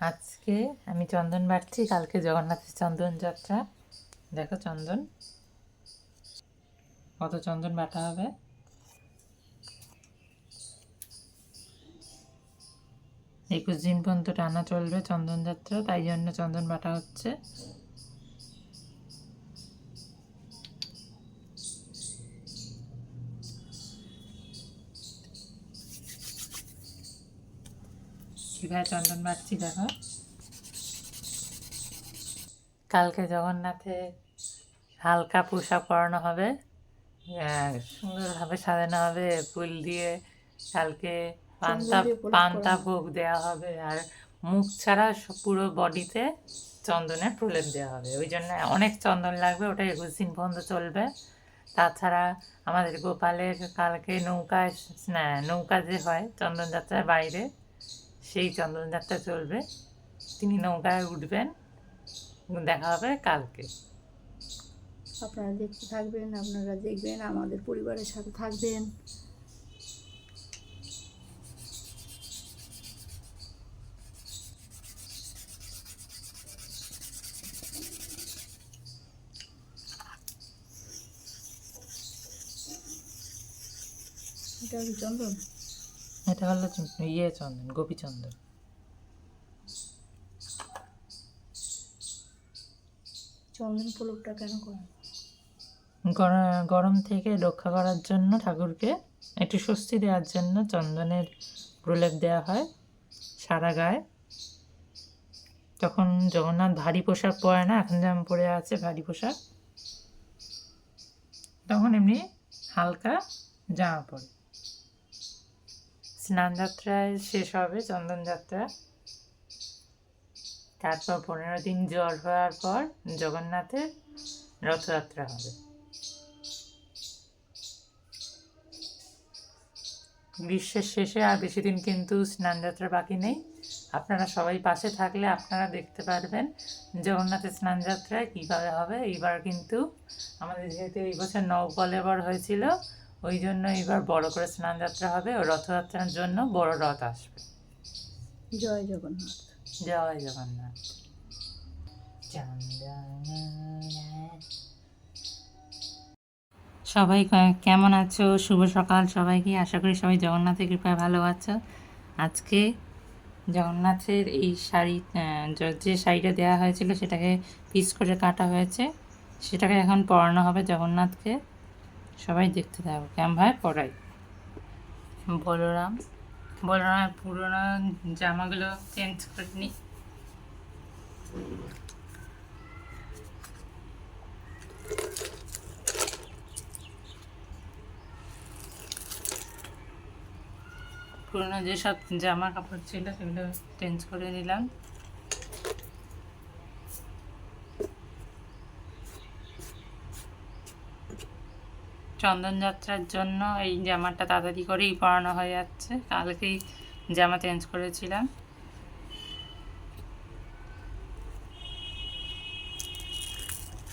আজকে আমি চন্দন বাড়ছি কালকে জগন্নাথের চন্দন যাত্রা। দেখো চন্দন। কত চন্দন বাটা হবে। একুশ দিন পর্যন্ত টানা চলবে চন্দন যাত্রা, তাই জন্য চন্দন বাটা হচ্ছে। কীভাবে চন্দন বাটছি দেখো। কালকে জগন্নাথে হালকা পোশাক পরানো হবে। আহ, সুন্দরভাবে সাজানো হবে ফুল দিয়ে কালকে পান্তা পান্তা ভোগ দেওয়া হবে আর মুখ ছাড়া পুরো বডিতে চন্দনের প্রলেপ দেওয়া হবে। ওই জন্য অনেক চন্দন লাগবে ওটা একুশ দিন পর্যন্ত চলবে। তাছাড়া আমাদের গোপালের কালকে নৌকা নৌকা যে হয় চন্দন যাত্রার বাইরে সেই চন্দন যাত্রা চলবে। তিনি নৌকায় উঠবেন। দেখা হবে কালকে। আপনারা দেখতে থাকবেন, আপনারা দেখবেন, আমাদের পরিবারের সাথে থাকবেন। এটা চন্দন? এটা হলো ইয়ে চন্দন গোপীচন্দন চন্দন। প্রলোভটা কেন করেন গরম থেকে রক্ষা করার জন্য ঠাকুরকে একটু স্বস্তি দেওয়ার জন্য চন্দনের প্রলেপ দেওয়া হয় সারা গায়ে। তখন জগন্নাথ ভারী পোশাক পরে না এখন যেমন পরে আছে ভারী পোশাক তখন এমনি হালকা জামা পরে। স্নান যাত্রায় শেষ হবে, চন্দন যাত্রা। তারপর পনেরো দিন জ্বর হওয়ার পর জগন্নাথের রথযাত্রা হবে। গ্রীষ্মের শেষে আর বেশি দিন কিন্তু স্নানযাত্রা বাকি নেই। আপনারা সবাই পাশে থাকলে আপনারা দেখতে পারবেন জগন্নাথের স্নানযাত্রায় কীভাবে হবে। এইবার কিন্তু আমাদের যেহেতু এই বছর নবকলেবর হয়েছিল ওই জন্য এবার বড় করে স্নানযাত্রা হবে ও রথযাত্রার জন্য বড় রথ আসবে। জয় জগন্নাথ। জয় জগন্নাথ। সবাই কেমন আছো? শুভ সকাল সবাইকে। আশা করি সবাই জগন্নাথের কৃপায় ভালো আছো। আজকে জগন্নাথের এই শাড়ি যে শাড়িটা দেওয়া হয়েছিল সেটাকে পিস করে কাটা হয়েছে। সেটাকে এখন পরানো হবে জগন্নাথকে। সবাই দেখতে থাকো। কেমন পরাই বলরাম। বলরামের পুরোনো জামাগুলো চেঞ্জ করে নিই পুরোনো যেসব জামা কাপড় ছিল সেগুলো চেঞ্জ করে নিলাম। চন্দন যাত্রার জন্য এই জামাটা তাড়াতাড়ি করেই পরানো হয়ে যাচ্ছে। কালকেই জামা চেঞ্জ করেছিলাম।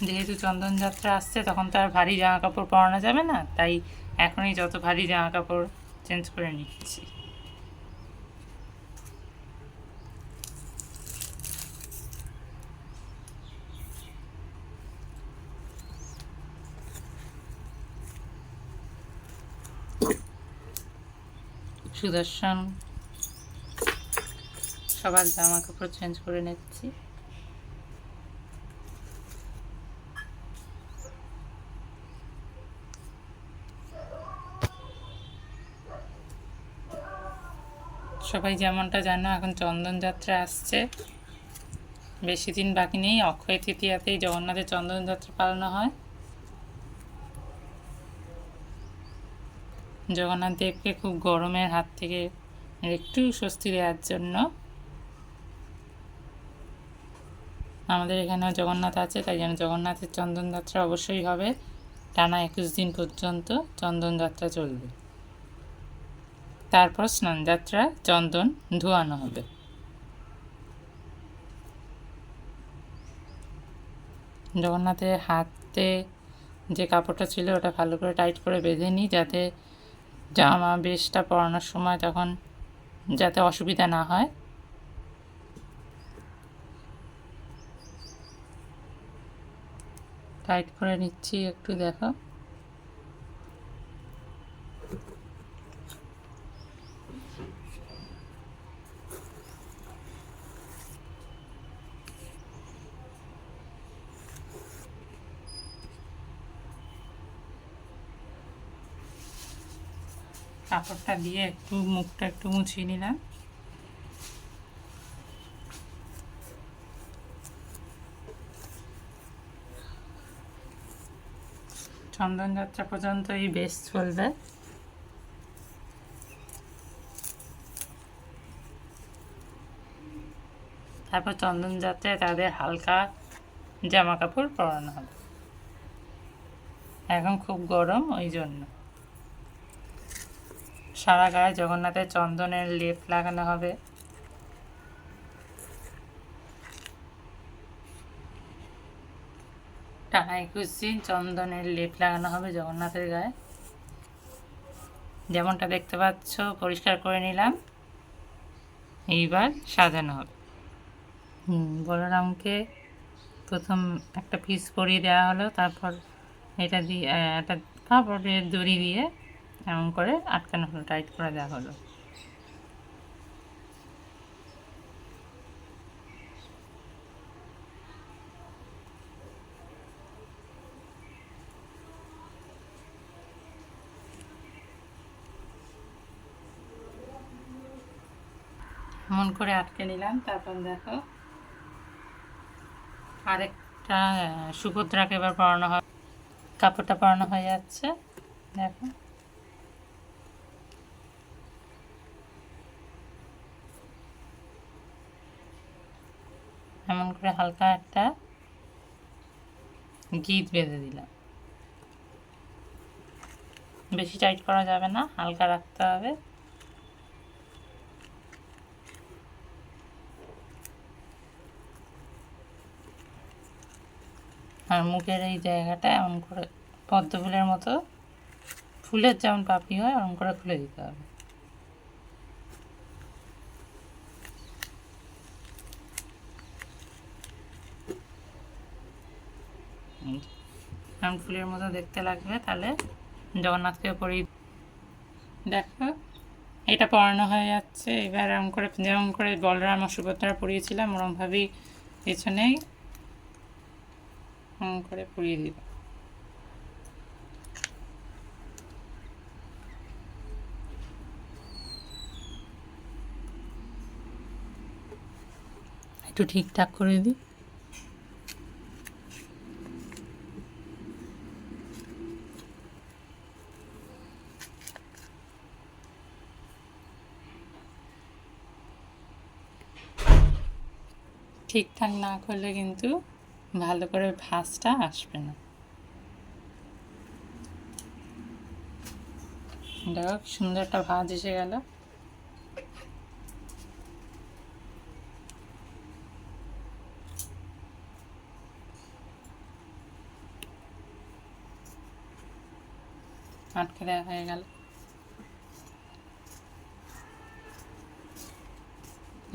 যেহেতু চন্দনযাত্রা আসছে, তখন তো আর ভারী জামা কাপড় পরানো যাবে না, তাই এখনই যত ভারী জামা কাপড় চেঞ্জ করে নিচ্ছি। সুদর্শন। সবার জামা কাপড় চেঞ্জ করে নিচ্ছি। সবাই যেমনটা জানো, এখন চন্দন যাত্রা আসছে। বেশি দিন বাকি নেই, অক্ষয় তৃতীয়াতেই জগন্নাথের চন্দন যাত্রা পালন হয়। জগন্নাথ দেবকে খুব গরমের হাত থেকে একটু স্বস্তি দেওয়ার জন্য। আমাদের এখানেও জগন্নাথ আছে, তাই জন্য জগন্নাথের চন্দনযাত্রা অবশ্যই হবে। টানা একুশ দিন পর্যন্ত চন্দনযাত্রা চলবে। তারপর স্নানযাত্রা চন্দন ধোয়ানো হবে। জগন্নাথের হাতে যে কাপড়টা ছিল, ওটা ভালো করে টাইট করে বেঁধে নিই, যাতে জামা বেশটা পরানোর সময় তখন যাতে অসুবিধা না হয়। টাইট করে নিচ্ছি একটু দেখো। কাপড়টা দিয়ে একটু মুখটা একটু মুছিয়ে নিলাম। চন্দন যাত্রা পর্যন্ত এই বেশ চলবে। তারপর চন্দন যাত্রায় তাদের হালকা জামা কাপড় পরানো হবে। এখন খুব গরম, ওই জন্য। সারা গায়ে জগন্নাথের চন্দনের লেপ লাগানো হবে। টানা একুশ দিন চন্দনের লেপ লাগানো হবে জগন্নাথের গায়ে। যেমনটা দেখতে পাচ্ছ, পরিষ্কার করে নিলাম। এইবার সাজানো হবে। বলরামকে প্রথম একটা পিস পরিয়ে দেওয়া হলো, তারপর এটা দিয়ে একটা কাপড়ের দড়ি দিয়ে এমন করে আটকানো হলো টাইট করে দেওয়া হলো। এমন করে আটকে নিলাম, তারপর দেখো আরেকটা সুভদ্রাকে এবার পরানো হয়, কাপড়টা পরানো হয়ে যাচ্ছে, দেখো। এমন করে হালকা একটা গিট বেঁধে দিলাম। বেশি টাইট করা যাবে না, হালকা রাখতে হবে। আর মুখের এই জায়গাটা এমন করে পদ্ম ফুলের মতো, ফুলের যেমন পাপড়ি হয় এমন করে খুলে দিতে হবে এই যে, এমন ফুলের মতো দেখতে লাগবে, তাহলে জগন্নাথকে পরি দেখো। এটা পরানো হয়ে যাচ্ছে, এবার এমন করে যেমন করে বলরাম ও সুভদ্রা পরিয়েছিলাম, ওরমভাবেই পেছনেই এমন করে পরিয়ে দিব একটু ঠিকঠাক করে দিই। ঠিকঠাক না করলে কিন্তু ভালো করে ভাঁজটা আসবে না। দেখো, সুন্দর একটা ভাঁজ এসে গেল। আটকে দেওয়া হয়ে গেল।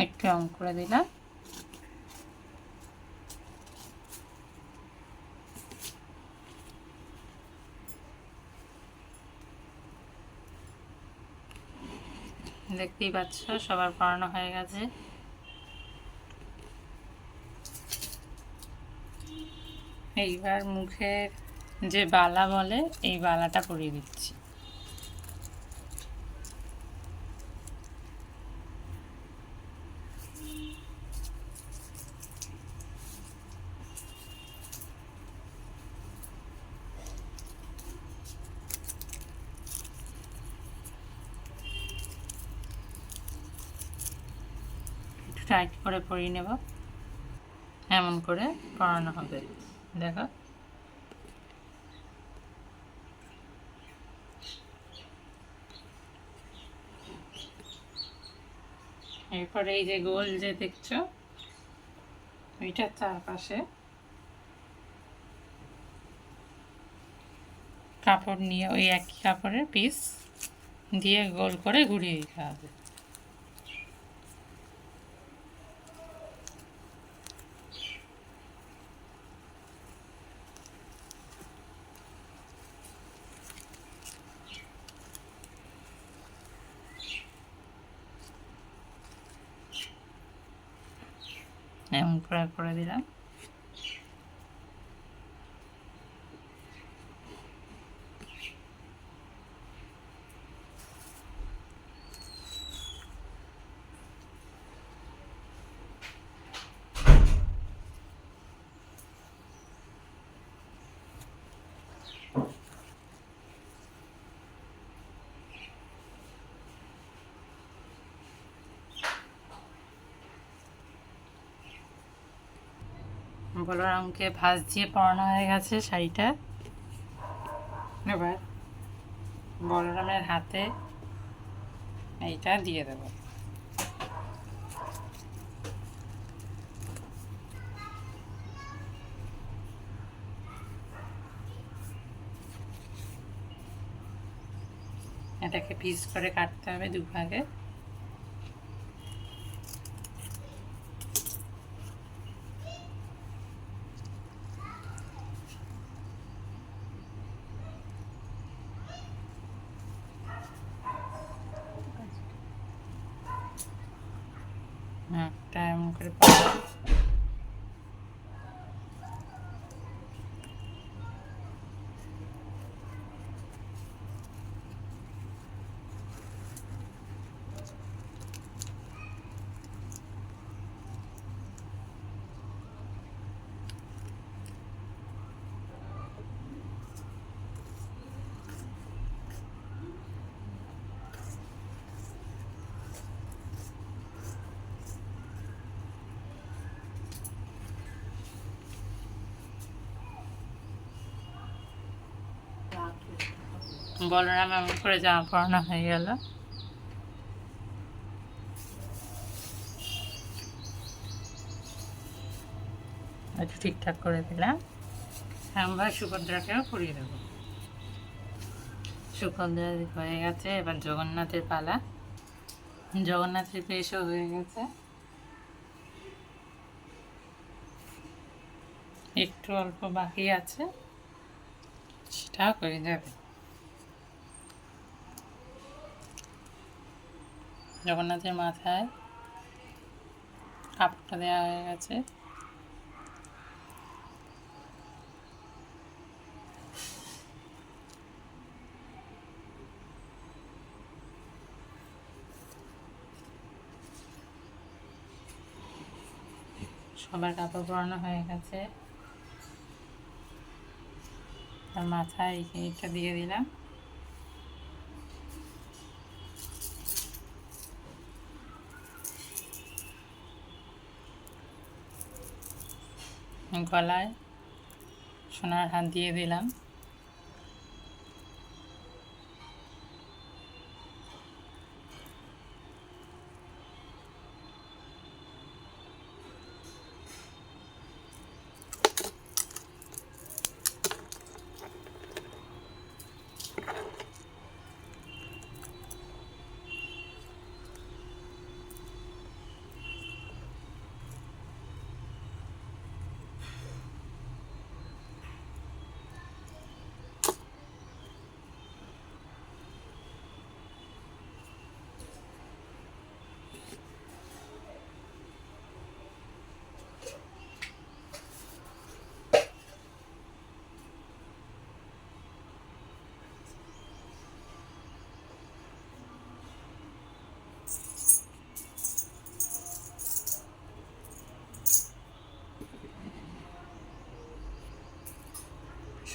একটু অঙ্ক করে দিলাম। দেখতেই পাচ্ছ, সবার পড়ানো হয়ে গেছে। এইবার মুখের যে বালা বলে, এই বালাটা পরিয়ে দিচ্ছি। টাইট করে পরিয়ে নেব। এমন করে পরানো হবে। দেখো। এরপরে এই যে গোল যে দেখছ ওইটার চারপাশে কাপড় নিয়ে ওই একই কাপড়ের পিস দিয়ে গোল করে ঘুরিয়ে দিতে হবে। এমন করে করে দিলাম। বলরামকে ভাঁজ দিয়ে পরানো হয়ে গেছে শাড়িটা। এবার বলরামের হাতে এইটা দিয়ে দেবো। এটাকে পিস করে কাটতে হবে দুভাগে। একটা এমন করে বলরাম এমন করে জামা পরানো হয়ে গেল। একটু ঠিকঠাক করে দিলাম। আমরা সুভদ্রাকেও পরিয়ে দেবো। সুভদ্রা হয়ে গেছে, এবার জগন্নাথের পালা। জগন্নাথের পেশও হয়ে গেছে। একটু অল্প বাকি আছে, সেটাও করে যাবে। জগন্নাথের মাথায় কাপড়টা দেওয়া হয়ে গেছে। সবার কাপড় পরানো হয়ে গেছে। তার মাথায় এইটা দিয়ে দিলাম। গলায় সোনার হাত দিয়ে দিলাম।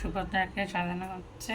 সুভদ্রাকে সাজানো হচ্ছে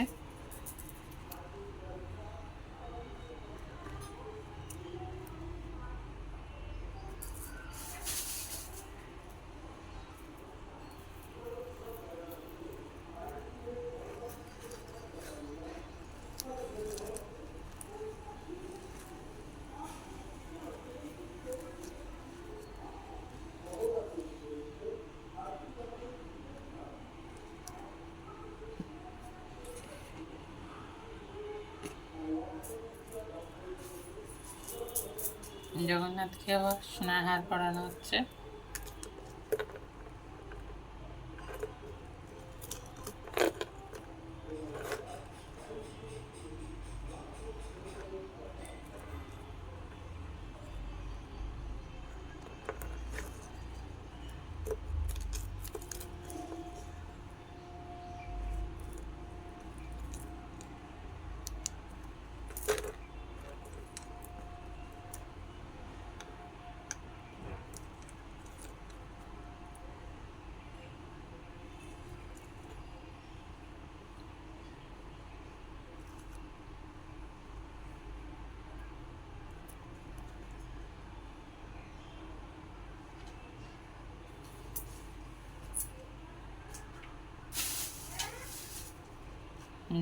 জগন্নাথকেও সোনার হার পরানো হচ্ছে।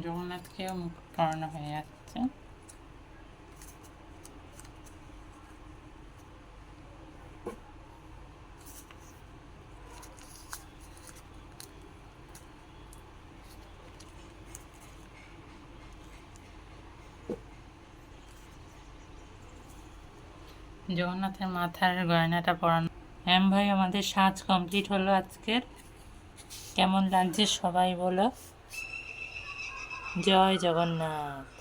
জগন্নাথকেও মুকুট পরানো হয়ে যাচ্ছে জগন্নাথের মাথার গয়নাটা পরানো হ্যাম ভাই, আমাদের সাজ কমপ্লিট হলো আজকের। কেমন লাগছে সবাই বলো? জয় জগন্নাথ।